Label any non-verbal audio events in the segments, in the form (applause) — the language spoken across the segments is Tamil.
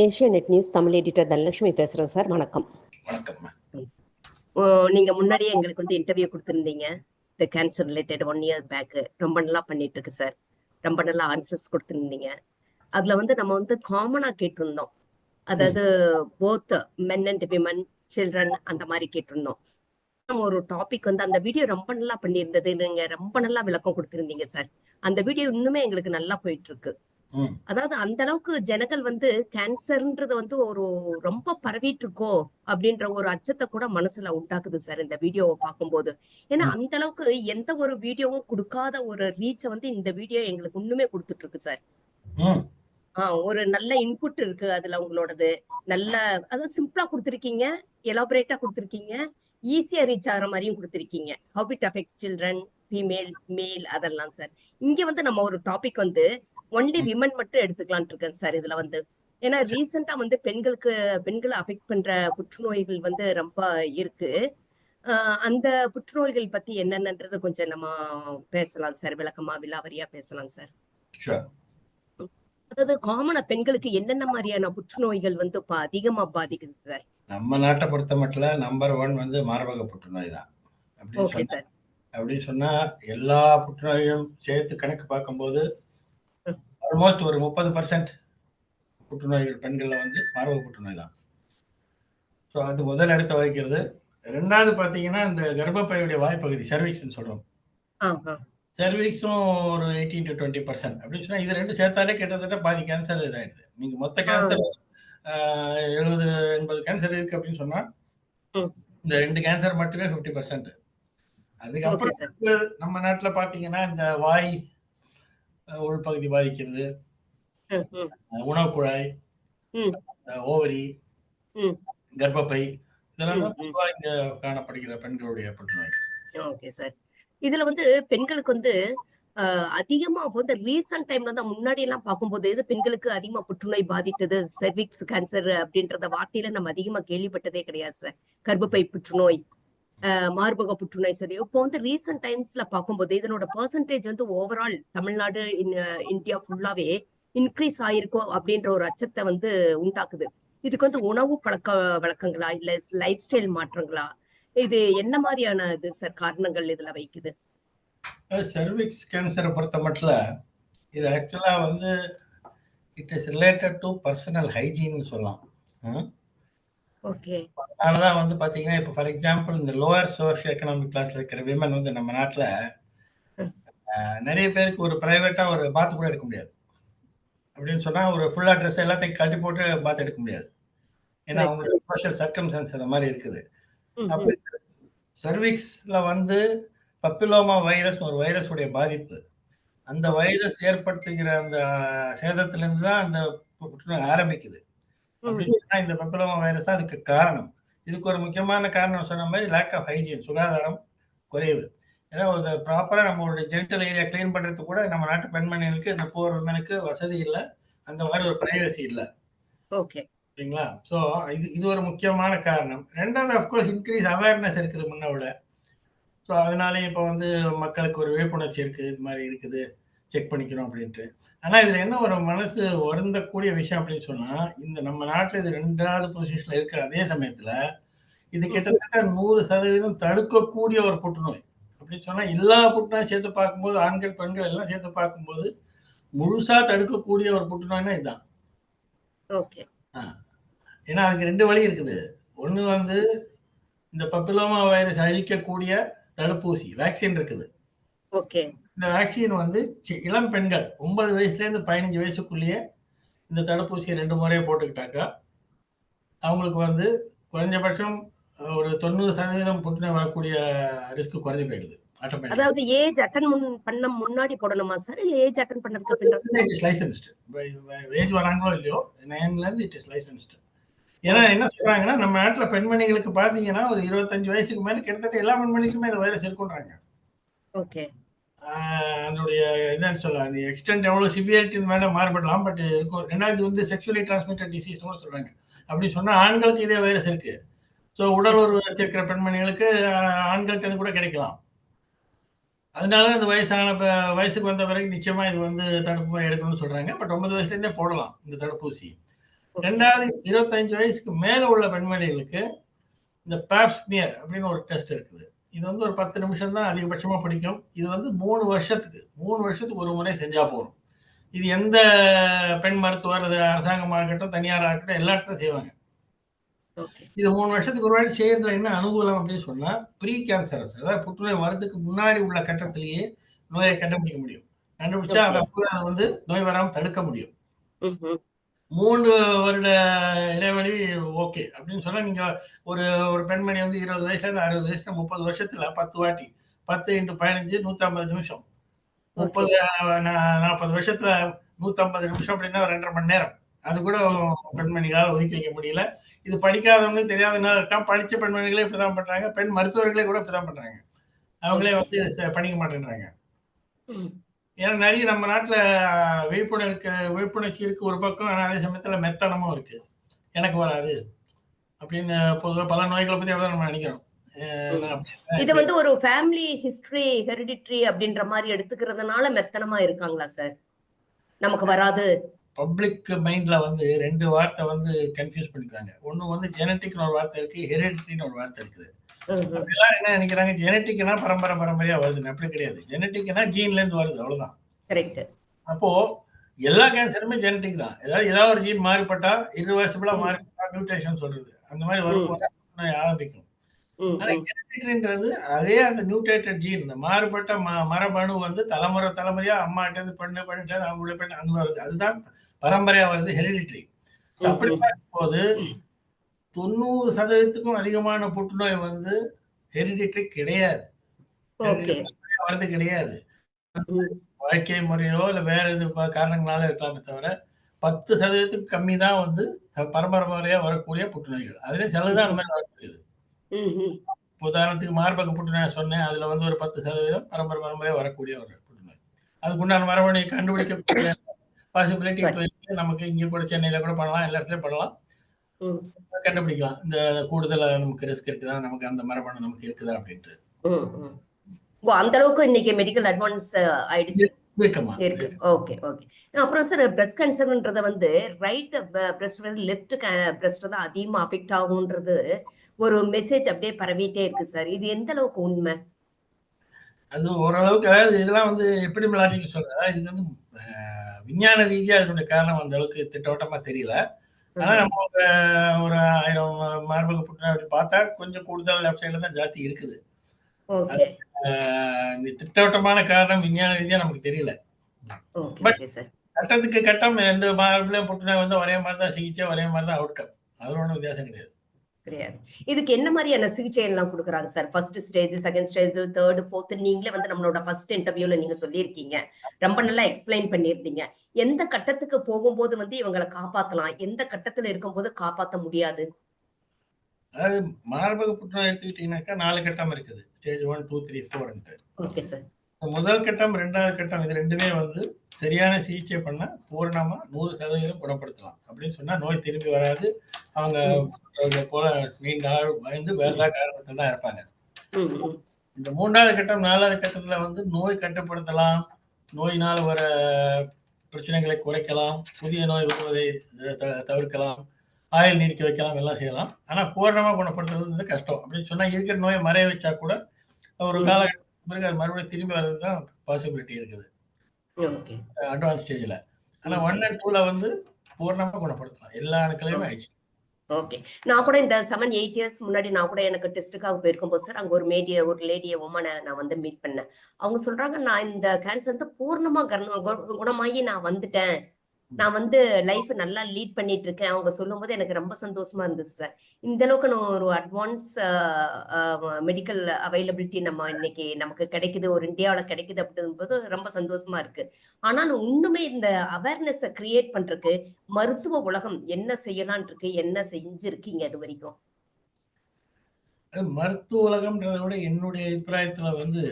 Asianet news Tamil editor Dhanalakshmi பேசுறேன் சார். வணக்கம். வணக்கம்மா ஓ, நீங்க முன்னாடியே எங்களுக்கு வந்து இன்டர்வியூ கொடுத்திருந்தீங்க. இந்த cancer related one year back ரொம்ப நல்லா பண்ணிட்டு இருக்கு சார். ரொம்ப நல்லா ஆன்சர்ஸ் கொடுத்திருந்தீங்க. அதுல வந்து நம்ம வந்து காமனா கேட்டிருந்தோம். அதாவது both men and women children அந்த மாதிரி கேட்டிருந்தோம். நம்ம ஒரு டாபிக் வந்து அந்த வீடியோ ரொம்ப நல்லா பண்ணியிருந்தது நீங்க ரொம்ப நல்லா விளக்கம் கொடுத்திருந்தீங்க சார். அந்த வீடியோ இன்னுமே எங்களுக்கு நல்லா போயிட்டு இருக்கு அதாவது அந்த அளவுக்கு ஜனங்கள் வந்து கேன்சர்ன்றது வந்து ஒரு ரொம்ப பரவிட்டு இருக்கோ அப்படின்ற ஒரு அச்சத்தை கூட மனசுல உண்டாக்குது சார் இந்த வீடியோவை பார்க்கும்போது. ஏன்னா. அந்த அளவுக்கு எந்த ஒரு வீடியோவும் கொடுக்காத ஒரு ரீச்சை வந்து இந்த வீடியோ எங்களுக்கு இன்னுமே கொடுத்துட்டு இருக்கு சார் ஆஹ் ஒரு நல்ல இன்புட் இருக்கு அதுல உங்களோடது. நல்ல அதாவது சிம்பிளா கொடுத்துருக்கீங்க எலாபரேட்டா கொடுத்துருக்கீங்க ஈஸியா ரீச் ஆகிற மாதிரியும் கொடுத்துருக்கீங்க. How it affects children female male அதெல்லாம் சார். இங்க வந்து நம்ம ஒரு டாபிக் வந்து ஒன்லி விமன் மட்டும் எடுத்துக்கலாம்னு இருக்கேன் சார் இதுல வந்து. ஏன்னா ரீசெண்டா வந்து பெண்களுக்கு பெண்களை அஃபெக்ட் பண்ற புற்றுநோய்கள் வந்து ரொம்ப இருக்கு. அந்த புற்றுநோய்கள் பத்தி என்னென்னன்றது கொஞ்சம் நம்ம பேசலாம் சார் விளக்கமா விலாவரியா பேசலாம் சார். அதாவது காமனா பெண்களுக்கு என்னென்ன மாதிரியான புற்றுநோய்கள் வந்து இப்ப அதிகமா பாதிக்குது சார்? நம்ம நாட்டை பொறுத்த மட்டும் நம்பர் ஒன் வந்து மார்பக புற்றுநோய் தான். ஓகே சொன்னா சார். அப்படின்னு சொன்னா எல்லா புற்றுநோயும் சேர்த்து கணக்கு பார்க்கும்போது. ஆல்மோஸ்ட் ஒரு முப்பது பர்சன்ட் புற்றுநோய்கள் பெண்கள்ல வந்து மார்பக புற்றுநோய் தான். ஸோ அது முதல் இடத்த வகிக்கிறது. ரெண்டாவது பார்த்தீங்கன்னா இந்த கர்ப்பப்பையுடைய வாய்ப்பகுதி சர்விக்ஸ்னு சொல்றோம். ஆஹா. சர்விக்ஸும் ஒரு எயிட்டீன் டு டுவெண்ட்டி பர்சன்ட் அப்படின்னு சொன்னா இது ரெண்டு சேர்த்தாலே கிட்டத்தட்ட பாதி கேன்சர் இதாயிடுது. நீங்க மொத்த கேன்சர் எழுபது எண்பது கேன்சர் இருக்கு அப்படின்னு சொன்னா ம். இந்த ரெண்டு கேன்சர் மட்டுமே ஃபிஃப்டி பர்சன்ட் அதுக்கப்புறம் நம்ம நாட்டுல பாத்தீங்கன்னா இந்த வாய் உள்பகுதி பாதிக்கிறது. ம், ம், அஹ், உணவு குழாய் ம். ஓவரி ம். கர்ப்பப்பை இதெல்லாம் இங்க காணப்படுகிற பெண்களுடைய புற்றுநோய். Okay sir. இதுல வந்து பெண்களுக்கு வந்து அதிகமா வந்து ரீசன்ட் டைம்ல தான் முன்னாடி எல்லாம் பார்க்கும்போது இது பெண்களுக்கு அதிகமா புற்றுநோய் பாதித்தது? செர்விக்ஸ் கேன்சர் அப்படின்றத வார்த்தையில நம்ம அதிகமா கேள்விப்பட்டதே கிடையாது சார். கர்ப்பப்பை புற்றுநோய். மார்பக புற்றுநோய் சரி. இப்போ வந்து ரீசன்ட் டைம்ஸ்ல பார்க்கும்போது இதனோட பர்சன்டேஜ் வந்து ஓவரால் தமிழ்நாடு இன்- இந்தியா ஃபுல்லாவே இன்க்ரீஸ் ஆயிருக்கும் அப்படின்ற ஒரு அச்சத்தை வந்து உண்டாக்குது. இதுக்கு வந்து உணவு பழக்க வழக்கங்களா? இல்ல லைஃப் ஸ்டைல் மாற்றங்களா? இது என்ன மாதிரியான இது சார் காரணங்கள் இதுல வைக்குது? சர்விக்ஸ் கேன்சரை பொறுத்த மட்டும் இது ஆக்சுவலா வந்து it is related to personal hygiene சொல்லலாம். அதனாலதான் வந்து பாத்தீங்கன்னா இப்போ ஃபார் எக்ஸாம்பிள் இந்த லோவர் சோஷியோ எக்கனாமிக் கிளாஸ்ல இருக்கிற விமன் வந்து நம்ம நாட்டுல நிறைய பேருக்கு ஒரு பிரைவேட்டா ஒரு பாத் கூட எடுக்க முடியாது. அப்படின்னு சொன்னா ஒரு ஃபுல் அட்ரஸ் எல்லாத்தையும் கட்டி போட்டு பாத் எடுக்க முடியாது. ஏன்னா. அவங்களோட சோஷியல் சர்க்கம்சன்ஸ் அந்த மாதிரி இருக்குது. அப்போ சர்விக்ஸ்ல வந்து பப்பிலோமா வைரஸ் ஒரு வைரஸ் உடைய பாதிப்பு. அந்த வைரஸ் ஏற்படுத்துகிற அந்த சேதத்துல இருந்து தான் அந்த புற்றுநோய் ஆரம்பிக்குது. அப்படின்னு இந்த பப்பிலோமா வைரஸ் தான் அதுக்கு காரணம். இதுக்கு ஒரு முக்கியமான காரணம் சொன்ன மாதிரி லேக் ஆஃப் ஹைஜீன் சுகாதாரம் குறைவு. ஏன்னா ஒரு ப்ராப்பரா நம்மளுடைய ஜெனிட்டல் ஏரியா க்ளீன் பண்றதுக்கு கூட நம்ம நாட்டு பெண்மணிகளுக்கு இந்த போர் விமனுக்கு வசதி இல்லை. அந்த மாதிரி ஒரு பிரைவசி இல்லை. ஓகே சரிங்களா? ஸோ இது இது ஒரு முக்கியமான காரணம். ரெண்டாவது அஃப்கோர்ஸ் இன்க்ரீஸ் அவேர்னஸ் இருக்குது முன்ன விட. ஸோ அதனாலே இப்போ வந்து மக்களுக்கு ஒரு விழிப்புணர்ச்சி இருக்குது இது மாதிரி இருக்குது. செக் பண்ணிக்கிறோம் அப்படின்ட்டு. ஆனால் இதில் என்ன ஒரு மனசு வருந்தக்கூடிய விஷயம் அப்படின்னு சொன்னால் இந்த நம்ம நாட்டில் இது ரெண்டாவது பொசிஷனில் இருக்கிற அதே சமயத்தில் இது கிட்டத்தட்ட நூறு சதவீதம் தடுக்கக்கூடிய ஒரு புற்றுநோய். அப்படின்னு சொன்னால் எல்லா புற்றுநோயும் சேர்த்து பார்க்கும்போது ஆண்கள் பெண்கள் எல்லாம் சேர்த்து பார்க்கும்போது முழுசாக தடுக்கக்கூடிய ஒரு புற்றுநோய்னா இதுதான் ஓகே. ஏன்னா அதுக்கு ரெண்டு வழி இருக்குது. ஒன்று வந்து இந்த பப்பிலோமா வைரஸ் அழிக்கக்கூடிய தடுப்பூசி வேக்சின் இருக்குது. ஓகே. இந்த வேக்சின் வந்து இளம் பெண்கள் ஒன்பது வயசுலேருந்து பதினஞ்சு வயசுக்குள்ளேயே இந்த தடுப்பூசியை ரெண்டு முறையை போட்டுக்கிட்டாக்கா அவங்களுக்கு வந்து குறைஞ்சபட்சம் ஒரு தொண்ணூறு சதவீதம் புற்றுநோய் வரக்கூடிய ரிஸ்க் குறைஞ்சு போயிடுது அதாவது ஏஜ் அட்டன் பண்ண முன்னாடி போடணுமா சார் இல்ல ஏஜ் அட்டன் பண்ணதுக்கு இஸ் லைசன்ஸ்டு ஏஜ் வராங்களோ இல்லையோ நைன்லேருந்து இட் இஸ் லைசன்ஸ்டு ஏன்னா என்ன சொல்றாங்கன்னா நம்ம நாட்டில் பெண்மணிகளுக்கு பார்த்தீங்கன்னா ஒரு இருபத்தஞ்சு வயசுக்கு மேலே கிட்டத்தட்ட எல்லா பெண்மணிக்குமே இந்த வைரஸ் இருக்குன்றாங்க. ஓகே அதனுடைய என்னன்னு சொல்ல அந்த எக்ஸ்டென்ட் எவ்வளோ சிவியரிட்டி இது மேலே மாறுபடலாம் பட் இருக்கும். ரெண்டாவது வந்து செக்ஷுவலி டிரான்ஸ்மிட்டட் டிசீஸ் கூட சொல்றாங்க. அப்படி சொன்னா ஆண்களுக்கு இதே வைரஸ் இருக்கு. ஸோ உடல் உறவு வச்சிருக்கிற பெண்மணிகளுக்கு ஆண்களுக்கு அது கூட கிடைக்கலாம். அதனால இந்த வயசான ப- வயசுக்கு வந்த பிறகு நிச்சயமா இது வந்து தடுப்பு முறை எடுக்கணும்னு சொல்றாங்க. பட் ஒன்பது வயசுலேருந்தே போடலாம் இந்த தடுப்பூசி. ரெண்டாவது இருபத்தஞ்சு வயசுக்கு மேல உள்ள பெண்மணிகளுக்கு இந்த பேப்ஸ்மியர் அப்படின்னு ஒரு டெஸ்ட் இருக்குது. இது வந்து ஒரு பத்து நிமிஷம் தான் அதிகபட்சமா பிடிக்கும். இது வந்து மூணு வருஷத்துக்கு மூணு வருஷத்துக்கு ஒரு முறை செஞ்சா போதும். இது எந்த பெண் மருத்துவர் அது அரசாங்கமா இருக்கட்டும் தனியாரா இருக்கட்டும் எல்லா இடத்துலையும் செய்வாங்க. இது மூணு வருஷத்துக்கு ஒரு வாட்டி செய்யறதுல என்ன அனுகூலம் அப்படின்னு சொன்னா ப்ரீ கேன்சரஸ் அதாவது புற்றுநோய் வரதுக்கு முன்னாடி உள்ள கட்டத்திலேயே நோயை கண்டுபிடிக்க முடியும். கண்டுபிடிச்சா அதை வந்து நோய் வராமல் தடுக்க முடியும். மூன்று வருட இடைவெளி ஓகே. அப்படின்னு சொன்னா நீங்க ஒரு ஒரு பெண்மணி வந்து இருபது வயசுல இருந்து அறுபது வயசுல முப்பது வருஷத்துல பத்து வாட்டி பத்து இன்ட்டு பதினஞ்சு நூத்தி ஐம்பது நிமிஷம் முப்பது நாற்பது வருஷத்துல நூத்தி ஐம்பது நிமிஷம் அப்படின்னா ரெண்டரை மணி நேரம். அது கூட பெண்மணிகளால் ஒதுக்கி வைக்க முடியல. இது படிக்காதவங்களுக்கு தெரியாதனால இருக்கலாம் படிச்ச பெண்மணிகளே இப்படிதான் பண்றாங்க. பெண் மருத்துவர்களே கூட இப்படிதான் பண்றாங்க. அவங்களே வந்து பண்ணிக்க மாட்டேன்றாங்க. ஏன்னா நிறைய நம்ம நாட்டுல அஹ், விழிப்புணர்வுக்கு விழிப்புணர்ச்சி இருக்கு ஒரு பக்கம் ஆனா அதே சமயத்துல மெத்தனமும் இருக்கு. எனக்கு வராது. அப்படின்னு பொதுவாக பல நோய்களை பத்தி எவ்வளவு நம்ம நினைக்கிறோம். இது வந்து ஒரு ஃபேமிலி ஹிஸ்டரி ஹெரிடிட்ரி அப்படின்ற மாதிரி எடுத்துக்கிறதுனால மெத்தனமா இருக்காங்களா சார் நமக்கு வராது. பப்ளிக் மைண்ட்ல வந்து ரெண்டு வார்த்தை வந்து கன்ஃபியூஸ் பண்ணிக்கிறாங்க ஒண்ணு வந்து ஜெனட்டிக்னு ஒரு வார்த்தை இருக்கு ஹெரிடிட்டின்னு ஒரு வார்த்தை இருக்குது. எல்லாரும் என்ன நினைக்கிறாங்க? ஜெனட்டிக்னா பரம்பரை பரம்பரையா வருதுன்னு. அப்படி கிடையாது. ஜெனட்டிக்னா ஜீன்ல இருந்து வருது. அவ்வளவுதான். கரெக்ட் அப்போ எல்லா கேன்சருமே ஜெனட்டிக் தான். ஏதாவது ஏதாவது ஒரு ஜீன் மாறிப்பட்டா இருவர்சிபிளா. மாறிப்பட்டா மியூட்டேஷன் சொல்றது. அந்த மாதிரி வரும்போது நோய் ஆரம்பிக்கும் ஆனா ம். ஹெரிடிட்டின்றது அதே அந்த மியூட்டேட்டட் ஜீன் இந்த மாறுபட்ட ம- மரபணு வந்து தலைமுறை தலைமுறையா அம்மாட்ட இருந்து பெண்ணு பண்ணிட்டு அவங்களுடைய பெண்ணு அங்க வருது. அதுதான் பரம்பரையா வருது ஹெரிடிட்ரி அப்படி பார்க்கும்போது தொண்ணூறு சதவீதத்துக்கும் அதிகமான புற்றுநோய் வந்து ஹெரிடிட்ரி கிடையாது. வர்றது கிடையாது. வாழ்க்கை முறையோ இல்ல வேற இது காரணங்களால இருக்கலாமே தவிர பத்து சதவீதத்துக்கு கம்மி தான் வந்து த- பரம்பரையா வரக்கூடிய புற்றுநோய்கள். அதுல சிலதுதான் அந்த மாதிரி வரக்கூடியது. உதாரணத்துக்கு மார்பக புற்றுநோய் சொன்னேன். அதுல வந்து ஒரு பத்து சதவீதம் பரம்பரை பரம்பரையா வரக்கூடிய ஒரு புற்றுநோய். அதுக்குண்டான மரபணுவை கண்டுபிடிக்கக்கூடிய (laughs) பாசிபிலிட்டி நமக்கு இங்க கூட சென்னையில கூட பண்ணலாம். எல்லா இடத்துலயும் பண்ணலாம். கண்டுபிடிக்கலாம். இந்த கூடுதலா நமக்கு ரிஸ்க் இருக்குதா? நமக்கு அந்த மரபணு நமக்கு இருக்குதா அப்படின்ட்டு. அந்த அளவுக்கு இன்னைக்கு மெடிக்கல் அட்வான்ஸ் ஆயிடுச்சு? இருக்கு ஓகே ஓகே. அப்புறம் சார் பிரஸ்ட் கேன்சர்ன்றத வந்து ரைட் பிரஸ்ட் வந்து லெஃப்ட் பிரஸ்ட் தான் அதிகமா அஃபெக்ட் ஆகும்ன்றது ஒரு மெசேஜ் அப்படியே பரவிட்டே இருக்கு சார் இது எந்த அளவுக்கு உண்மை? அது ஓரளவுக்கு அதாவது இதெல்லாம் வந்து எப்படி மிளாட்டிக்கு சொல்றதா இது வந்து விஞ்ஞான ரீதியா இதனுடைய காரணம் அந்த அளவுக்கு திட்டவட்டமா தெரியல. ஆனா நம்ம ஒரு ஒரு ஆயிரம் மார்பக புற்றுநோய் அப்படி பார்த்தா கொஞ்சம் கூடுதல் லெஃப்ட் சைடுல தான் ஜாஸ்தி இருக்குது. திட்டவட்டமான காரணம் விஞ்ஞான ரீதியா நமக்கு தெரியல. கட்டத்துக்கு கட்டம் ரெண்டு மார்பிளையும் புற்றுநோய் வந்து ஒரே மாதிரி தான் சிகிச்சை ஒரே மாதிரி தான் அவுட்கம் அது ஒன்றும் வித்தியாசம் கிடையாது. கிடையாது. இதுக்கு என்ன மாதிரியான சிகிச்சை எல்லாம் கொடுக்குறாங்க sir? First stage second stage third fourth நீங்களே வந்து நம்மளோட ஃபர்ஸ்ட் இன்டர்வியூல நீங்க சொல்லியிருக்கீங்க. ரொம்ப நல்லா எக்ஸ்பிளைன் பண்ணியிருந்தீங்க. எந்த கட்டத்துக்கு போகும்போது வந்து இவங்களை காப்பாத்தலாம்? எந்த கட்டத்துல இருக்கும்போது காப்பாத்த முடியாது? அதாவது மார்பக புற்றுநோய் எடுத்துக்கிட்டீங்கன்னாக்கா நாலு கட்டம் இருக்குது. ஸ்டேஜ் ஒன் டூ த்ரீ ஃபோர்ன்ட்டு ஓகே சார் முதல் கட்டம் ரெண்டாவது கட்டம் இது ரெண்டுமே வந்து சரியான சிகிச்சை பண்ணா பூரணமா நூறு சதவீதம் குணப்படுத்தலாம். அப்படின்னு சொன்னா நோய் திரும்பி வராது. அவங்க போல நீண்ட ஆள் பயந்து வேற ஏதாவது காரணத்துல தான் இருப்பாங்க. இந்த மூன்றாவது கட்டம் நாலாவது கட்டத்துல வந்து நோய் கட்டுப்படுத்தலாம். நோயினால் வர பிரச்சனைகளை குறைக்கலாம். புதிய நோய் வருவதை தவிர்க்கலாம். ஆயுள் நீடிக்க வைக்கலாம் எல்லாம் செய்யலாம். ஆனா பூரணமா குணப்படுத்துறது வந்து கஷ்டம். அப்படின்னு சொன்னா இருக்கிற நோயை மறைய வச்சா கூட ஒரு காலகட்டத்துக்கு பிறகு அது மறுபடியும் திரும்பி வர்றது தான் பாசிபிலிட்டி இருக்குது. அட்வான்ஸ் ஸ்டேஜ்ல ஆனா ஒன் அண்ட் டூல வந்து பூர்ணமா குணப்படுத்தலாம். எல்லா அணுக்களையுமே ஆயிடுச்சு ஓகே. நான் கூட இந்த செவன் எயிட் இயர்ஸ் முன்னாடி நான் கூட எனக்கு டெஸ்ட்டுக்காக போயிருக்கும்போது சார் அங்க ஒரு மேடிய ஒரு லேடிய உமனை நான் வந்து மீட் பண்ணேன். அவங்க சொல்றாங்க நான் இந்த கேன்சர் வந்து பூர்ணமா குணமாகி நான் வந்துட்டேன். நான் வந்து லைஃப் நல்லா லீட் பண்ணிட்டு இருக்கேன் அவங்க சொல்லும்போது எனக்கு ரொம்ப சந்தோஷமா இருந்துச்சு சார் இந்த அளவுக்கு நம்ம ஒரு அட்வான்ஸ் மெடிக்கல் அவைலபிலிட்டி நம்ம இன்னைக்கு நமக்கு கிடைக்குது ஒரு இந்தியாவில் கிடைக்குது அப்படிங்கும்போது ரொம்ப சந்தோஷமா இருக்கு. ஆனாலும் இன்னுமே இந்த அவேர்னஸை கிரியேட் பண்றதுக்கு மருத்துவ உலகம் என்ன செய்யலான் இருக்கு என்ன செஞ்சிருக்கீங்க அது வரைக்கும்? மருத்துவ உலகம்ன்றத விட என்னுடைய அபிப்பிராயத்துல வந்து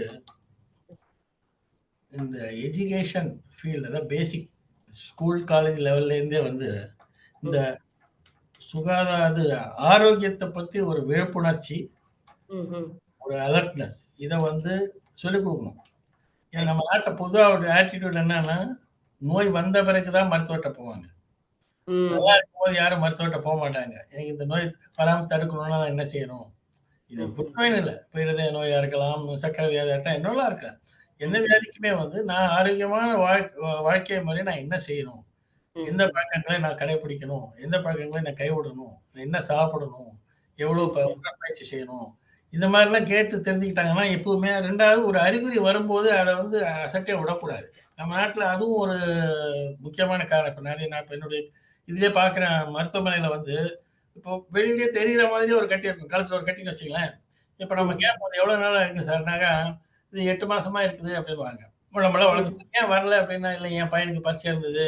இந்த எஜுகேஷன் ஃபீல்டு தான் பேசிக் ஸ்கூல் காலேஜ் லெவல்ல இருந்தே வந்து இந்த சுகாதார ஆரோக்கியத்தை பத்தி ஒரு விழிப்புணர்ச்சி. ஒரு அலர்ட்னஸ் இதை வந்து சொல்லிக் கொடுக்கணும் ஏன்னா நம்ம நாட்டை பொதுவாக ஒரு ஆட்டிடியூட் என்னன்னா நோய் வந்த பிறகுதான் மருத்துவர்கிட்ட போவாங்க. நல்லா இருக்கும்போது யாரும் மருத்துவர்கிட்ட போக மாட்டாங்க எனக்கு இந்த நோய் வராம தடுக்கணும்னா நான் என்ன செய்யணும் இது. புற்றுநோய்னு இல்லை இப்போ இருதய நோயா இருக்கலாம் சக்கரை வியாதியா இருக்கலாம் என்னெல்லாம் இருக்கலாம் எந்த வியாதிக்குமே வந்து நான் ஆரோக்கியமான வாழ் வாழ்க்கை முறை நான் என்ன செய்யணும். எந்த பழக்கங்களை நான் கடைபிடிக்கணும் எந்த பழக்கங்களை நான் கைவிடணும்? நான் என்ன சாப்பிடணும்? எவ்வளவு ப- உடற்பயிற்சி செய்யணும்? இந்த மாதிரிலாம் கேட்டு தெரிஞ்சுக்கிட்டாங்கன்னா எப்பவுமே ரெண்டாவது ஒரு அறிகுறி வரும்போது அதை வந்து அசட்டே விடக்கூடாது. நம்ம நாட்டில் அதுவும் ஒரு முக்கியமான காரணம். இப்போ நிறைய நான் இப்போ என்னுடைய இதுலயே பார்க்குறேன் மருத்துவமனையில் வந்து இப்போ வெளியிலே தெரிகிற மாதிரி ஒரு கட்டி இருக்கும். கழுத்தில் ஒரு கட்டின்னு வச்சுங்களேன் இப்போ நம்ம கேட்போம் எவ்வளோ நாளாக இருக்குது சார்னாக்கா இது எட்டு மாசமா இருக்குது அப்படின்வாங்க முள்ளமெல்லாம் வளர்ந்து ஏன் வரல அப்படின்னா இல்லை என் பையனுக்கு பரிச்சை இருந்தது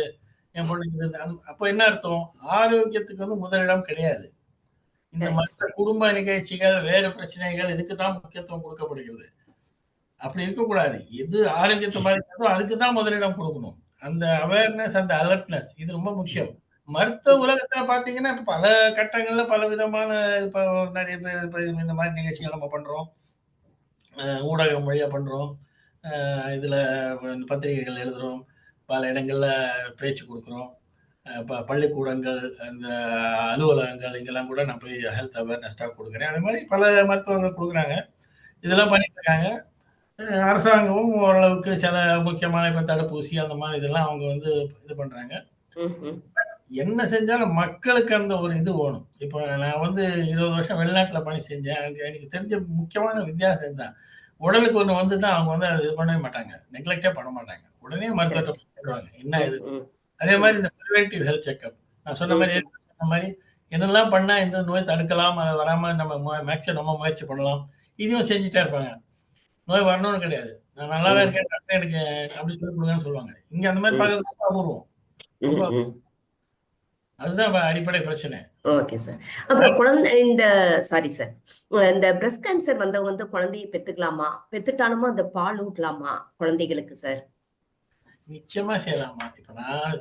என் பொண்ணுக்கு அப்போ என்ன அர்த்தம்? ஆரோக்கியத்துக்கு வந்து முதலிடம் கிடையாது. இந்த. மற்ற குடும்ப நிகழ்ச்சிகள் வேறு பிரச்சனைகள் இதுக்கு தான் முக்கியத்துவம் கொடுக்கப்படுகிறது. அப்படி இருக்கக்கூடாது. எது ஆரோக்கியத்தை பாதிக்கிறதோ அதுக்கு தான் முதலிடம் கொடுக்கணும். அந்த அவேர்னஸ் அந்த அலர்ட்னஸ் இது ரொம்ப முக்கியம். மருத்துவ உலகத்துல பாத்தீங்கன்னா பல கட்டங்கள்ல பல விதமான இப்போ நிறைய பேர் இந்த மாதிரி நிகழ்ச்சிகள் நம்ம பண்றோம். ஊடகம் வழியாக பண்ணுறோம் இதில் பத்திரிகைகள் எழுதுகிறோம் பல இடங்களில் பேச்சு கொடுக்குறோம். இப்போ ப- பள்ளிக்கூடங்கள் அந்த அலுவலகங்கள் இங்கெல்லாம் கூட நான் போய் ஹெல்த் அவேர்னஸ் டாக் கொடுக்குறேன். அது மாதிரி பல மருத்துவர்கள் கொடுக்குறாங்க. இதெல்லாம் பண்ணிட்டு இருக்காங்க அரசாங்கமும் ஓரளவுக்கு சில முக்கியமான இப்போ தடுப்பூசி அந்த மாதிரி இதெல்லாம் அவங்க வந்து இது பண்ணுறாங்க என்ன செஞ்சாலும் மக்களுக்கு அந்த ஒரு இது வேணும். இப்போ நான் வந்து இருபது வருஷம் வெளிநாட்டில் பணி செஞ்சேன். அங்கே எனக்கு தெரிஞ்ச முக்கியமான வித்தியாசம் தான் உடலுக்கு ஒன்று வந்துட்டா அவங்க வந்து அதை இது பண்ணவே மாட்டாங்க. நெக்லெக்டே பண்ண மாட்டாங்க. உடனே மருத்துவர்கிட்ட போய் சொல்லுவாங்க என்ன இது? அதே மாதிரி இந்த ப்ரிவென்டிவ் ஹெல்த் செக்அப் நான் சொன்ன மாதிரி சொன்ன மாதிரி என்னெல்லாம் பண்ணா இந்த நோய் தடுக்கலாம் அது வராம நம்ம மேக்ஸிமம் நம்ம முயற்சி பண்ணலாம். இதையும் செஞ்சுட்டே இருப்பாங்க. நோய் வரணும்னு கிடையாது. நான் நல்லா தான் இருக்கேன் எனக்கு அப்படி சொல்லி கொடுங்கன்னு சொல்லுவாங்க. இங்க அந்த மாதிரி பார்க்கறது அபூர்வம். அதுதான் அடிப்படை பிரச்சனை. ஓகே சார் அப்புறம் குழந்தை இந்த சாரி சார் இந்த பிரஸ்ட் கேன்சர் வந்தவங்க வந்து குழந்தையை பெத்துக்கலாமா? பெத்துட்டாலுமா அந்த பால் ஊட்டலாமா குழந்தைகளுக்கு சார் நிச்சயமா செய்யலாமா? இப்ப நான்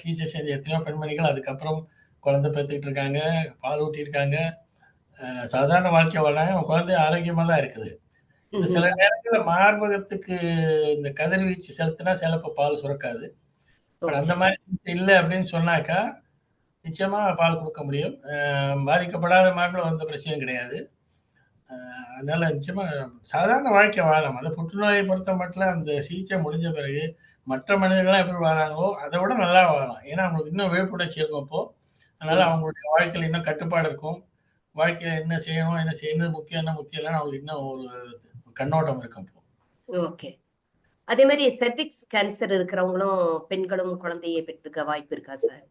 சிகிச்சை செஞ்ச எத்தனையோ பெண்மணிகள் அதுக்கப்புறம் குழந்தை பெற்றுக்கிட்டு இருக்காங்க பால் ஊட்டியிருக்காங்க. சாதாரண வாழ்க்கை வாழ்றாங்க குழந்தை ஆரோக்கியமா தான் இருக்குது. இந்த சில நேரங்கள்ல மார்பகத்துக்கு இந்த கதிர்வீச்சு செலுத்தினா சிலப்ப பால் சுரக்காது. அந்த மாதிரி இல்லை அப்படின்னு சொன்னாக்கா நிச்சயமாக பால் கொடுக்க முடியும். பாதிக்கப்படாத மாட்டில் வந்த பிரச்சனையும் கிடையாது. அதனால் நிச்சயமாக சாதாரண வாழ்க்கை வாழலாம். அது புற்றுநோயை பொறுத்த மட்டும் அந்த சிகிச்சை முடிஞ்ச பிறகு மற்ற மனிதர்கள்லாம் எப்படி வாழறாங்களோ அதை விட நல்லா வாழலாம். ஏன்னா அவங்களுக்கு இன்னும் விழிப்புணர்ச்சி இருக்கும் அப்போது அதனால் அவங்களுடைய வாழ்க்கையில் இன்னும் கட்டுப்பாடு இருக்கும். வாழ்க்கையில் என்ன செய்யணும் என்ன செய்யணும் முக்கியம் என்ன முக்கியம் இல்லைன்னு அவங்களுக்கு இன்னும் ஒரு கண்ணோட்டம் இருக்கும் இப்போ ஓகே. அதே மாதிரி செர்விக்ஸ் கேன்சர் இருக்கிறவங்களும் பெண்களும் குழந்தையை பெற்றுக்க வாய்ப்பு இருக்கா சார்?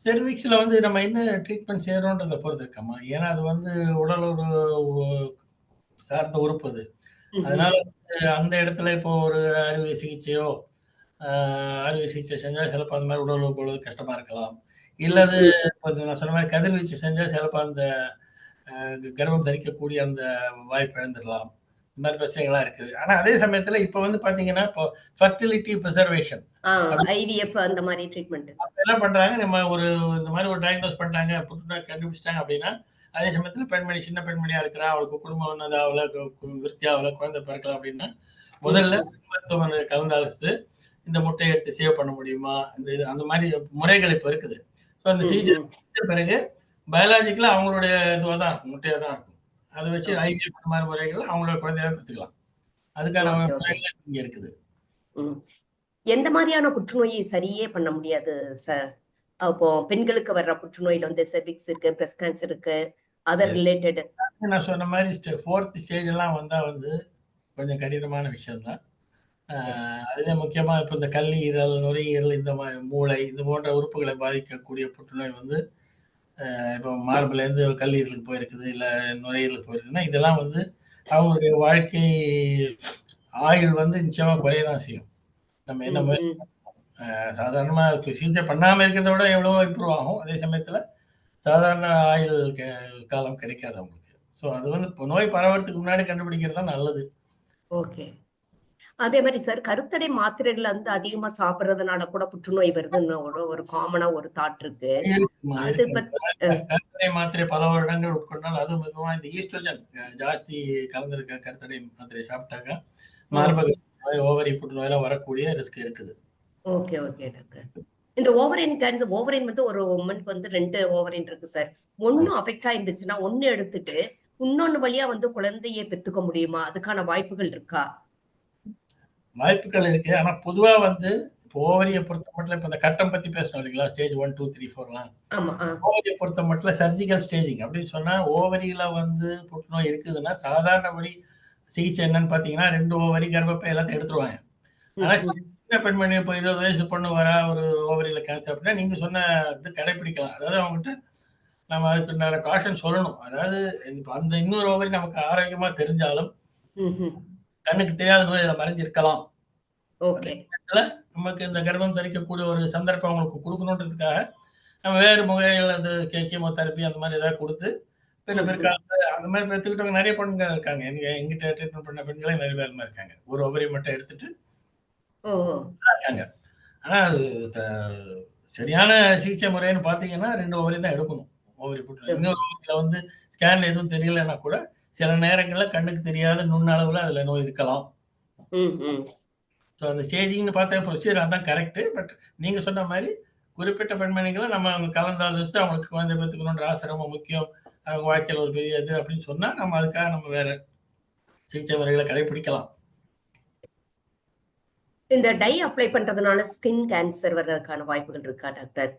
செர்விக்ஸில் வந்து நம்ம என்ன ட்ரீட்மெண்ட் செய்கிறோன்றதை பொறுத்து இருக்கம்மா ஏன்னா அது வந்து உடல் ஒரு சார்ந்த உறுப்பு அது. அதனால வந்து அந்த இடத்துல இப்போ ஒரு அறுவை சிகிச்சையோ அறுவை சிகிச்சை செஞ்சால் சிலப்போ அந்த மாதிரி உடல் உறுப்புகள் கஷ்டமா இருக்கலாம். இல்ல அது இப்போ நான் சொன்ன மாதிரி கதிர்வீச்சு செஞ்சால் சிலப்போ அந்த கர்ப்பம் தரிக்கக்கூடிய அந்த வாய்ப்பு இழந்துடலாம். இந்த மாதிரி பிரச்சனைகள்லாம் இருக்குது. ஆனா அதே சமயத்துல இப்போ வந்து பாத்தீங்கன்னா இப்போ ஃபர்டிலிட்டி ப்ரிசர்வேஷன் ஐவிஎஃப் அந்த மாதிரி ட்ரீட்மெண்ட் என்ன பண்றாங்க நம்ம ஒரு இந்த மாதிரி ஒரு டயக்னோஸ் பண்ணிட்டாங்க புற்றுநோய் கண்டுபிடிச்சிட்டாங்க அப்படின்னா அதே சமயத்துல பெண்மணி சின்ன பெண்மணியா இருக்கிறா அவளுக்கு குடும்பம் ஒன்று ஆகல விருத்தி ஆகல குழந்தை பிறக்கலாம் அப்படின்னா முதல்ல மருத்துவமனை கலந்தாலோசித்து இந்த முட்டையை எடுத்து சேவ் பண்ண முடியுமா? இந்த இது அந்த மாதிரி முறைகள் இப்போ இருக்குது. ஸோ அந்த சிகிச்சை பிறகு பயாலஜிக்கலா அவங்களுடைய இதுவாக தான் இருக்கும் முட்டையாக தான் இருக்கும். அதை வச்சு ஐவிஎஃப் மாதிரி முறைகள் அவங்களோட குழந்தையாக பெற்றுக்கலாம் அதுக்கான இங்க இருக்குது. எந்த மாதிரியான புற்றுநோயை சரியே பண்ண முடியாது சார் அப்போ பெண்களுக்கு வர்ற புற்றுநோயில வந்து செர்விக்ஸ் இருக்கு பிரஸ்ட் கேன்சர் இருக்கு அதர் ரிலேட்டட் நான் சொன்ன மாதிரி ஃபோர்த் ஸ்டேஜ் எல்லாம் வந்தா வந்து கொஞ்சம் கடினமான விஷயம்தான். ஆஹ் அதுல முக்கியமா இப்போ இந்த கல்லீரல் நுரையீரல் இந்த மாதிரி மூளை இந்த போன்ற உறுப்புகளை பாதிக்கக்கூடிய புற்றுநோய் வந்து இப்போ மார்பில் இருந்து கல்லீரலுக்கு போயிருக்குது இல்லை நுரையீரலுக்கு போயிருக்குதுன்னா இதெல்லாம் வந்து அவங்களுடைய வாழ்க்கை ஆயுள் வந்து நிச்சயமா குறைய தான் செய்யும். நம்ம என்ன முயற்சி ஆஹ் சாதாரணமா இப்ப சிகிச்சை பண்ணாம இருக்கிறத விட எவ்வளவோ இம்ப்ரூவ் ஆகும். அதே சமயத்துல சாதாரண ஆயுள் கே- காலம் கிடைக்காது அவங்களுக்கு. ஸோ அது வந்து இப்போ நோய் பரவறதுக்கு முன்னாடி கண்டுபிடிக்கிறது தான் நல்லது. ஓகே. அதே மாதிரி சார் கருத்தடை மாத்திரைகள் வந்து அதிகமா சாப்பிடுறதுனால கூட புற்றுநோய் வருதுன்னு ஒரு ஒரு காமனா ஒரு தாட் இருக்கு. அது கருத்தடை மாத்திரை பல வருடங்கள் உட்கொண்டால் அது மிகவும் இந்த ஈஸ்ட்ரோஜன் ஜாஸ்தி கலந்திருக்க கருத்தடை மாத்திரை சாப்பிட்டாக்கா மார்பக நோய் ஓவரி புற்றுநோயெல்லாம் வரக்கூடிய ரிஸ்க் இருக்குது. Okay okay doctor. இந்த ஓவரின் கேன்சர் ஓவரின் வந்து ஒரு உமனுக்கு வந்து ரெண்டு ஓவரின் இருக்கு சார். ஒன்னு அஃபெக்ட் ஆயிருந்துச்சுன்னா ஒன்னு எடுத்துட்டு இன்னொன்னு வழியா வந்து குழந்தையை பெத்துக்க முடியுமா? அதுக்கான வாய்ப்புகள் இருக்கா? வாய்ப்புகள் இருக்கு. ஆனா பொதுவா வந்து ஓவரியை பொறுத்த மட்டும் இப்ப இந்த கட்டம் பத்தி பேசணும் இல்லைங்களா? ஸ்டேஜ் ஒன் டூ த்ரீ ஃபோர்லாம். ஓவரியை பொறுத்த மட்டும் சர்ஜிக்கல் ஸ்டேஜிங் அப்படின்னு சொன்னா ஓவரியில வந்து புற்றுநோய் இருக்குதுன்னா சாதாரணபடி சிகிச்சை என்னன்னு பாத்தீங்கன்னா ரெண்டு ஓவரி கர்ப்பப்பை எல்லாத்தையும் எடுத்துருவாங்க. ஆனா சின்ன பெண்மணி இப்போ இருபது வயசு பொண்ணு வரா ஒரு ஓவரியில கேன்சர் அப்படின்னா நீங்க சொன்ன இது கடைபிடிக்கலாம் அதாவது அவங்ககிட்ட நம்ம அதுக்கு நிறைய காஷன் சொல்லணும். அதாவது அந்த இன்னொரு ஓவரி நமக்கு ஆரோக்கியமா தெரிஞ்சாலும். கண்ணுக்கு தெரியாத நோய் அதில் மறைஞ்சிருக்கலாம். நமக்கு இந்த கர்ப்பம் தரிக்கக்கூடிய ஒரு சந்தர்ப்பம் அவங்களுக்கு கொடுக்கணுன்றதுக்காக நம்ம வேறு முகைகள் அது கே கீமோதெரப்பி அந்த மாதிரி ஏதாவது கொடுத்து பின்ன பிற்காலத்துல அந்த மாதிரி பெற்றுக்கிட்டவங்க நிறைய பெண்கள் இருக்காங்க. எங்க எங்கிட்ட ட்ரீட்மெண்ட் பண்ண பெண்களே நிறைய பேர் இருக்காங்க. ஒரு ஓவரி மட்டும் எடுத்துட்டு. இருக்காங்க. ஆனா அது சரியான சிகிச்சை முறைன்னு பாத்தீங்கன்னா ரெண்டு ஓவரி தான் எடுக்கணும். ஓவரி புற்றுநோய். இன்னொரு ஓவரியில வந்து ஸ்கேன்ல எதுவும் தெரியலன்னா கூட சில நேரங்கள்ல கண்ணுக்கு தெரியாத நுண்ணளவுல அதுல நோய் இருக்கலாம். ம், ம். ஸோ அந்த ஸ்டேஜிங்னு பார்த்தா ப்ரொசீஜர் அதான் கரெக்ட் பட் நீங்க சொன்ன மாதிரி குறிப்பிட்ட பெண்மணிகளை நம்ம அவங்க கலந்தாலோசித்து அவங்களுக்கு குழந்தை பெற்றுக்கணுன்ற ஆசை ரொம்ப முக்கியம். அவங்க வாழ்க்கையில் ஒரு பெரிய இது அப்படின்னு சொன்னா நம்ம அதுக்காக நம்ம வேற சிகிச்சை முறைகளை கடைபிடிக்கலாம் இந்த டை அப்ளை பண்றதுனால ஸ்கின் கேன்சர் வர்றதுக்கான வாய்ப்புகள் இருக்கா டாக்டர்?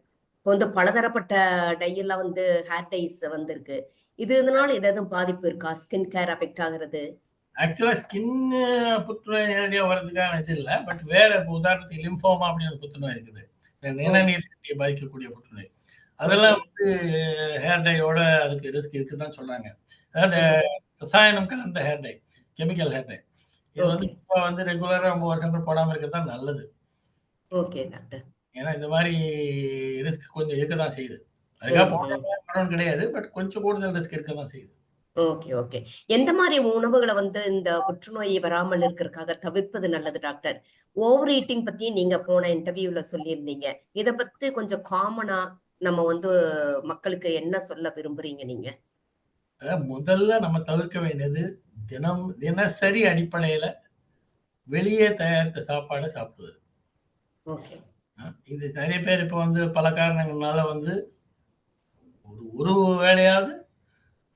இப்போ வந்து பலதரப்பட்ட டை எல்லாம் வந்து ஹேர் டைஸ் வந்திருக்கு. இது இதனால ஏதாவது பாதிப்பு இருக்கா? ஸ்கின் கேர் அஃபெக்ட் ஆகுறது? ஆக்சுவலாக ஸ்கின் புற்றுநோய் நேரடியாக வர்றதுக்கான இது இல்லை. பட் வேற இப்போ உதாரணத்துக்கு லிம்ஃபோமா அப்படின்னு ஒரு புற்றுநோய் இருக்குது. நிணநீர் சக்தியை பாதிக்கக்கூடிய புற்றுநோய். அதெல்லாம் வந்து ஹேர் டையோட அதுக்கு ரிஸ்க் இருக்குன்னு சொல்றாங்க. அதாவது ரசாயனம் கலந்த hair dye chemical hair dye. இது வந்து இப்போ வந்து ரெகுலராக ரொம்ப வருஷங்கள் போடாமல் இருக்கிறது தான் நல்லது. Okay doctor. ஏன்னா இந்த மாதிரி ரிஸ்க் கொஞ்சம் இருக்க தான் செய்யுது. அதுக்காக கிடையாது பட் கொஞ்சம் கூடுதல் ரிஸ்க் இருக்க தான் செய்யுது. Okay okay. எந்த மாதிரி உணவுகளை வந்து இந்த புற்றுநோய் வராமல் இருக்கிறதுக்காக தவிர்ப்பது நல்லது டாக்டர்? ஓவர் ஈட்டிங் பத்தி நீங்க போன இன்டர்வியூல சொல்லியிருந்தீங்க. இத பத்தி கொஞ்சம் காமனா நம்ம வந்து மக்களுக்கு என்ன சொல்ல விரும்புறீங்க நீங்க? முதல்ல நம்ம தவிர்க்க வேண்டியது தினம் தினசரி அடிப்படையில வெளியே தயாரித்த சாப்பாடை சாப்பிடுவது. ஓகே. இது நிறைய பேர் இப்போ வந்து பல காரணங்கள்னால வந்து ஒரு ஒரு வேலையாவது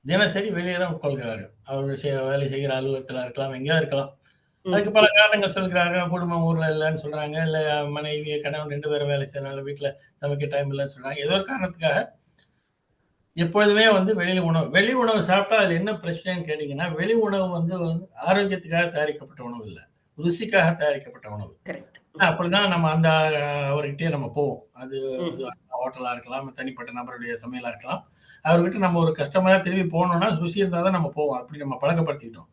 தினசரி வெளியே தான் உட்கொள்கிறார்கள். அவருடைய செய்- வேலை செய்கிற அலுவலகத்தில் இருக்கலாம் எங்கேயா இருக்கலாம். அதுக்கு பல காரணங்கள் சொல்கிறாங்க. குடும்பம் ஊர்ல இல்லைன்னு சொல்றாங்க. இல்ல மனைவி கணவன் ரெண்டு பேரும் வேலை செய்யறனால வீட்டுல சமைக்க டைம் இல்லைன்னு சொல்றாங்க. ஏதோ ஒரு காரணத்துக்காக எப்பொழுதுமே வந்து வெளியில உணவு வெளி உணவு சாப்பிட்டா அதுல என்ன பிரச்சனைன்னு கேட்டீங்கன்னா வெளி உணவு வந்து ஆரோக்கியத்துக்காக தயாரிக்கப்பட்ட உணவு இல்லை. ருசிக்காக தயாரிக்கப்பட்ட உணவு. அப்படிதான் நம்ம அந்த அவர்கிட்டயே நம்ம போவோம். அது. ஹோட்டலா இருக்கலாம் தனிப்பட்ட நபருடைய சமையலா இருக்கலாம். அவர்கிட்ட நம்ம ஒரு கஸ்டமரா திரும்பி போகணும்னா ருசி இருந்தால் தான் நம்ம போவோம். அப்படி நம்ம பழக்கப்படுத்திக்கிட்டோம்.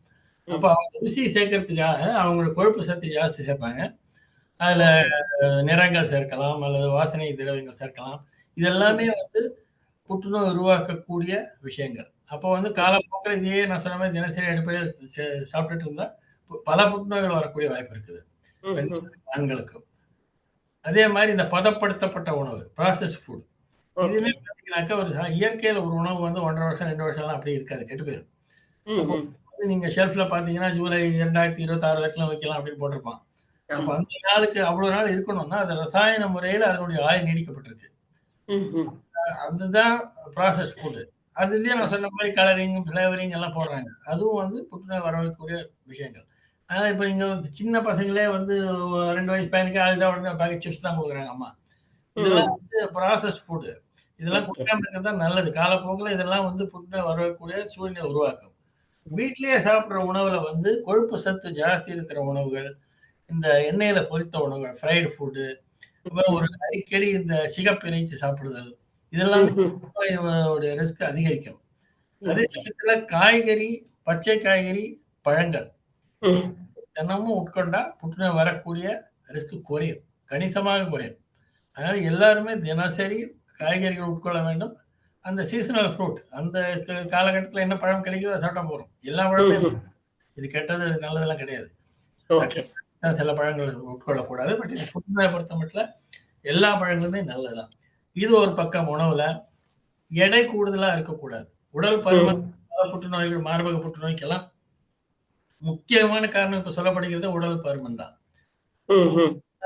ம். அப்போ அவங்க ருசி சேர்க்கறதுக்காக அவங்களோட கொழுப்பு சத்து ஜாஸ்தி சேர்ப்பாங்க. அதுல நிறங்கள் சேர்க்கலாம் அல்லது வாசனை திரவியங்கள் சேர்க்கலாம். இது எல்லாமே வந்து புற்றுநோய் உருவாக்கக்கூடிய விஷயங்கள். அப்போ வந்து காலப்போக்கில் இதையே நான் சொன்ன மாதிரி தினசரி அடிப்படையில் சாப்பிட்டுட்டு இருந்தா பல புற்றுநோய்கள் வரக்கூடிய வாய்ப்பு இருக்குது. ஆண்களுக்கும் அதே மாதிரி இந்த பதப்படுத்தப்பட்ட உணவு ப்ராசஸ் ஃபுட் ஓகே இதுவுமே பார்த்தீங்கன்னாக்கா ஒரு இயற்கையில ஒரு உணவு வந்து ஒன்றரை வருஷம் ரெண்டு வருஷம் எல்லாம் அப்படி இருக்காது கெட்டு போயிடும் நீங்க ஷெல்ஃப்ல பாத்தீங்கன்னா ஜூலை இரண்டாயிரத்தி இருபத்தி ஆறு வரைக்கும் வைக்கலாம் அப்படின்னு போட்டிருப்பான். அப்ப அந்த நாளுக்கு அவ்வளவு நாள் இருக்கணும்னா அது ரசாயன முறையில அதனுடைய ஆயுள் நீடிக்கப்பட்டிருக்கு. அதுதான் ப்ராசஸ் ஃபுட் அதுலயே நான் சொன்ன மாதிரி கலரிங் ஃபிளேவரிங் எல்லாம் போடுறாங்க. அதுவும் வந்து புற்றுநோய் வரக்கூடிய விஷயங்கள். அதனால இப்ப நீங்க சின்ன பசங்களே வந்து ரெண்டு வயசு பையனுக்கு அழுதா உடனே பேக்கெட் சிப்ஸ் தான் கொடுக்குறாங்க அம்மா. இதெல்லாம் வந்து ப்ராசஸ் ஃபுட் இதெல்லாம். கொடுக்காம இருக்கிறது தான் நல்லது. காலப்போக்கில் இதெல்லாம் வந்து புற்றுநோய் வரக்கூடிய சூழ்நிலை உருவாக்கும். வீட்டிலேயே சாப்பிட்ற உணவுல வந்து கொழுப்பு சத்து ஜாஸ்தி இருக்கிற உணவுகள் இந்த எண்ணெயில பொரித்த உணவுகள் ஃப்ரைடு ஃபுட்டு அப்புறம் ஒரு அடிக்கடி இந்த சிகப்பு இறைச்சி சாப்பிடுதல் இதெல்லாம் ரிஸ்க் அதிகரிக்கும். அதே. சமயத்துல காய்கறி பச்சை காய்கறி பழங்கள். தினமும் உட்கொண்டா புற்றுநோய் வரக்கூடிய ரிஸ்க் குறையும். கணிசமாக குறையும். அதனால எல்லாருமே தினசரி காய்கறிகள் உட்கொள்ள வேண்டும். அந்த சீசனல் ஃப்ரூட் அந்த காலகட்டத்துல என்ன பழம் கிடைக்குதோ அதை சாப்பிட்டா போறோம் எல்லா பழமும். இது கெட்டது நல்லதெல்லாம் கிடையாது. சில பழங்கள் உட்கொள்ளக்கூடாது. பட் இது புற்றுநோயை பொறுத்த மட்டும் எல்லா பழங்களுமே நல்லதுதான். இது ஒரு பக்கம் உணவுல எடை கூடுதலா இருக்கக்கூடாது. உடல் பருமன் புற்றுநோய்கள் மார்பக புற்றுநோய்க்கெல்லாம் முக்கியமான காரணம் இப்ப சொல்லப்படுகிறது உடல் பருமன் தான்.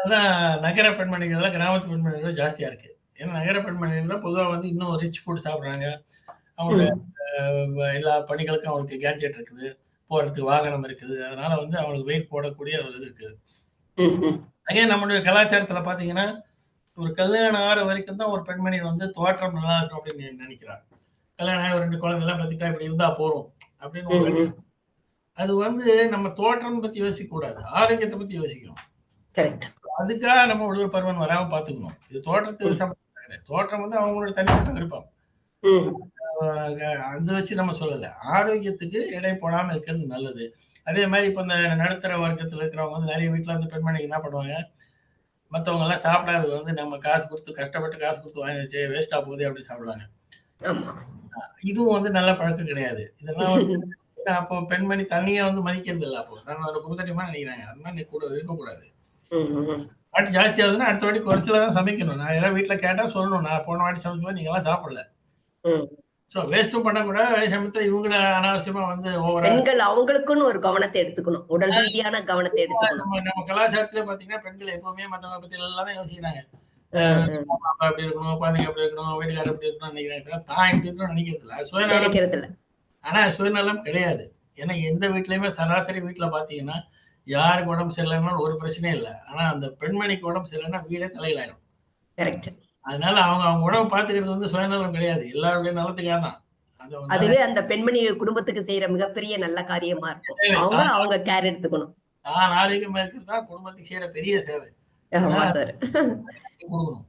அதான் நகர பெண்மணிகள்ல கிராமத்து பெண்மணிகள் ஜாஸ்தியா இருக்கு. ஏன்னா நகர பெண்மணிகள் தான் பொதுவா வந்து இன்னும் ரிச் ஃபுட் சாப்பிடுறாங்க. அவங்களோட எல்லா பணிகளுக்கும் அவங்களுக்கு கேட்ஜெட் இருக்குது. போறதுக்கு வாகனம் இருக்குது. அதனால வந்து அவங்களுக்கு வெயிட் போடக்கூடிய ஒரு இது இருக்குது. அதே நம்மளுடைய கலாச்சாரத்துல பாத்தீங்கன்னா ஒரு கல்யாணம் ஆகிற வரைக்கும் தான் ஒரு பெண்மணி வந்து தோற்றம் நல்லா இருக்கும் அப்படின்னு நினைக்கிறாங்க. கல்யாணம் ஆகி ஒரு ரெண்டு குழந்தை எல்லாம் பத்திட்டா இப்படி இருந்தா போறோம் அப்படின்னு. அது வந்து நம்ம தோற்றம் பத்தி யோசிக்க கூடாது ஆரோக்கியத்தை பத்தி யோசிக்கணும். கரெக்ட் அதுக்காக நம்ம உடல் பருவன் வராம பாத்துக்கணும். இது கிடையாது தோற்றம் வந்து அவங்களோட தனிப்பட்ட விருப்பம். அது வச்சு நம்ம சொல்லல. ஆரோக்கியத்துக்கு எடை போடாம இருக்கிறது நல்லது. அதே மாதிரி இப்ப இந்த நடுத்தர வர்க்கத்துல இருக்கிறவங்க வந்து நிறைய வீட்டுல வந்து பெண்மணிக்கு என்ன பண்ணுவாங்க? மத்தவங்க எல்லாம் சாப்பிடாதது வந்து நம்ம காசு கொடுத்து கஷ்டப்பட்டு காசு கொடுத்து வாங்கி வச்சு வேஸ்டா போகுது அப்படின்னு சாப்பிடுவாங்க. ஆமா. இதுவும் வந்து நல்ல பழக்கம் கிடையாது. இதெல்லாம் (laughs) ஏன்னா அப்போ பெண்மணி தண்ணியை வந்து மதிக்கிறது இல்லை அப்போ நான் குருத்தடிமா நினைக்கிறாங்க. அது மாதிரி நீ கூட இருக்கக்கூடாது. வாட்டி ஜாஸ்தி ஆகுதுன்னா அடுத்த வாட்டி குறைச்சல தான் சமைக்கணும். நான் யாராவது வீட்டுல கேட்டா சொல்லணும். நான் போன வாட்டி சமைக்கும் நீங்க எல்லாம் சாப்பிடல. ஸோ வேஸ்ட்டும் பண்ணக்கூடாது. அதே சமயத்துல இவங்கள அனாவசியமா வந்து ஓவரா பெண்கள் அவங்களுக்குன்னு ஒரு கவனத்தை எடுத்துக்கணும். உடல் ரீதியான கவனத்தை எடுத்துக்கணும். நம்ம நம்ம கலாச்சாரத்துல பாத்தீங்கன்னா பெண்கள் எப்பவுமே மத்தவங்க பத்தி எல்லாம் தான் யோசிக்கிறாங்க. அப்பா எப்படி இருக்கணும் குழந்தைங்க எப்படி இருக்கணும் வீட்டுக்காரர் எப்படி இருக்கணும் நினைக்கிறாங்க. தான் எப்படி இருக்கணும்னு நினைக்கிறது இல்லை சுயநலம். நினைக்கிறது இல்ல ஆனா சுயநலம் கிடையாது. ஏன்னா எந்த வீட்லயுமே சராசரி வீட்டுல பாத்தீங்கன்னா யாருக்கு உடம்பு சரியில்லைன்னா ஒரு பிரச்சனையும் இல்லை. ஆனா அந்த பெண்மணிக்கு உடம்பு சரியில்லைன்னா வீடே தலையிலாயிடும் கரெக்ட் அதனால அவங்க அவங்க உடம்பு பாத்துக்கிறது வந்து சுயநலம் கிடையாது. எல்லாருடைய நலத்துக்காக தான். அதுவே அந்த பெண்மணி குடும்பத்துக்கு செய்யற மிகப்பெரிய நல்ல காரியமா இருக்கும். அவங்க அவங்க கேர் எடுத்துக்கணும். தான் ஆரோக்கியமா இருக்கிறது தான் குடும்பத்துக்கு செய்யற பெரிய சேவை. கொடுக்கணும்.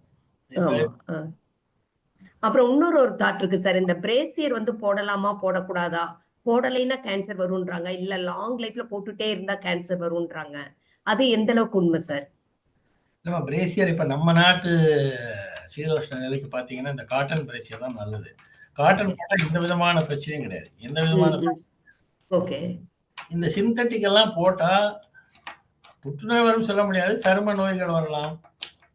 அப்புறம் இன்னொரு ஒரு தாட் இருக்கு சார் இந்த பிரேசியர் வந்து போடலாமா போடக்கூடாதா? போடலைன்னா கேன்சர் வரும்ன்றாங்க. இல்ல லாங் லைஃப்ல போட்டுட்டே இருந்தா கேன்சர் வரும்ன்றாங்க. அது எந்த அளவுக்கு உண்மை சார் நம்ம பிரேசியர் இப்ப நம்ம நாட்டு சீதோஷ்ண நிலைக்கு பாத்தீங்கன்னா இந்த காட்டன் பிரேசியர் தான் நல்லது. காட்டன் போட்டா எந்த விதமான பிரச்சனையும் கிடையாது. எந்த விதமான ஓகே இந்த சிந்தட்டிக் எல்லாம் போட்டா புற்றுநோய் வரும் சொல்ல முடியாது சரும நோய்கள் வரலாம்.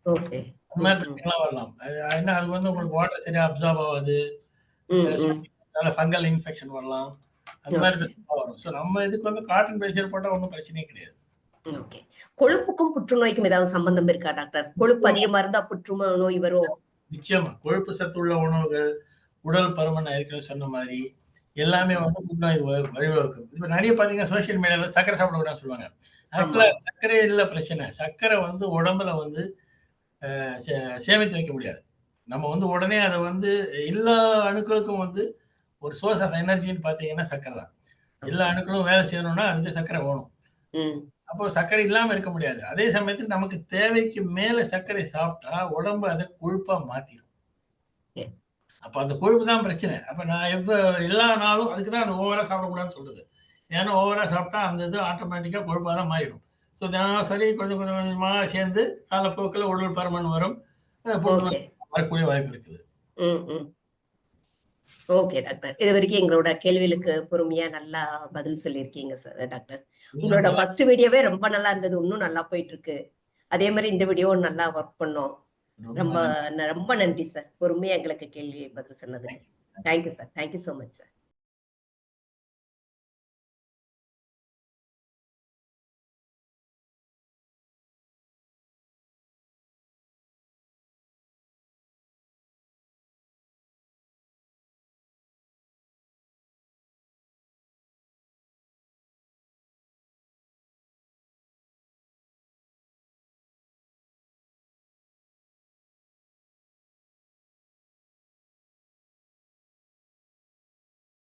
ஓகே அந்த மாதிரி பிரச்சனைலாம் வரலாம். என்ன அது வந்து உங்களுக்கு வாட்டர் சரியா அப்சார்ப் ஆகாது. ஃபங்கல் இன்ஃபெக்ஷன் வரலாம். அந்த மாதிரி பிரச்சனை வரும். ஸோ நம்ம இதுக்கு வந்து காட்டன் பிரேசியர் போட்டா ஒன்றும் பிரச்சனையே கிடையாது. ஓகே கொழுப்புக்கும் புற்றுநோய்க்கும் ஏதாவது சம்பந்தம் இருக்கா டாக்டர்? கொழுப்பு அதிகமா இருந்தா புற்றுநோய் வரும்? நிச்சயமா. கொழுப்பு சத்து உள்ள உணவுகள் உடல் பருமன் ஏற்கனவே சொன்ன மாதிரி எல்லாமே வந்து புற்றுநோய் வழிவகுக்கும். இப்ப நிறைய பாத்தீங்கன்னா சோசியல் மீடியால சக்கரை சாப்பிடக்கூடாதுன்னு சொல்லுவாங்க. ஆக்சுவலா சர்க்கரை இல்ல பிரச்சனை. சர்க்கரை வந்து உடம்புல வந்து சேமித்து வைக்க முடியாது. நம்ம வந்து உடனே அதை வந்து எல்லா அணுக்களுக்கும் வந்து ஒரு சோர்ஸ் ஆஃப் எனர்ஜின்னு பாத்தீங்கன்னா சர்க்கரை தான். எல்லா அணுக்களும் வேலை செய்யணும்னா அதுக்கு சர்க்கரை வேணும். ம், அப்போ சர்க்கரை இல்லாம இருக்க முடியாது. அதே சமயத்துல நமக்கு தேவைக்கு மேல சர்க்கரை சாப்பிட்டா உடம்பு அதை கொழுப்பா மாத்திரும். Yeah. அப்ப அந்த கொழுப்பு தான் பிரச்சனை. அப்ப நான் எப்ப எல்லா நாளும் அதுக்கு தான் அந்த ஓவரா சாப்பிடக்கூடாதுன்னு சொல்றது. ஏன்னா ஓவரா சாப்பிட்டா அந்த இது ஆட்டோமேட்டிக்கா கொழுப்பா தான் மாறிடும். ஸோ தினசரி கொஞ்சம் கொஞ்சம் கொஞ்சமா சேர்ந்து காலப்போக்கில் உடல் பருமன் வரும். வரக்கூடிய வாய்ப்பு இருக்குது. ஓகே டாக்டர் இது வரைக்கும் எங்களோட கேள்விகளுக்கு பொறுமையா நல்லா பதில் சொல்லியிருக்கீங்க சார் டாக்டர் உங்களோட ஃபர்ஸ்ட் வீடியோவே ரொம்ப நல்லா இருந்தது. இன்னும் நல்லா போயிட்டு இருக்கு அதே மாதிரி இந்த வீடியோவும் நல்லா ஒர்க் பண்ணோம். ரொம்ப ரொம்ப நன்றி. சார் பொறுமையா எங்களுக்கு கேள்வி பதில் சொன்னதுக்கு. Thank you sir thank you so much sir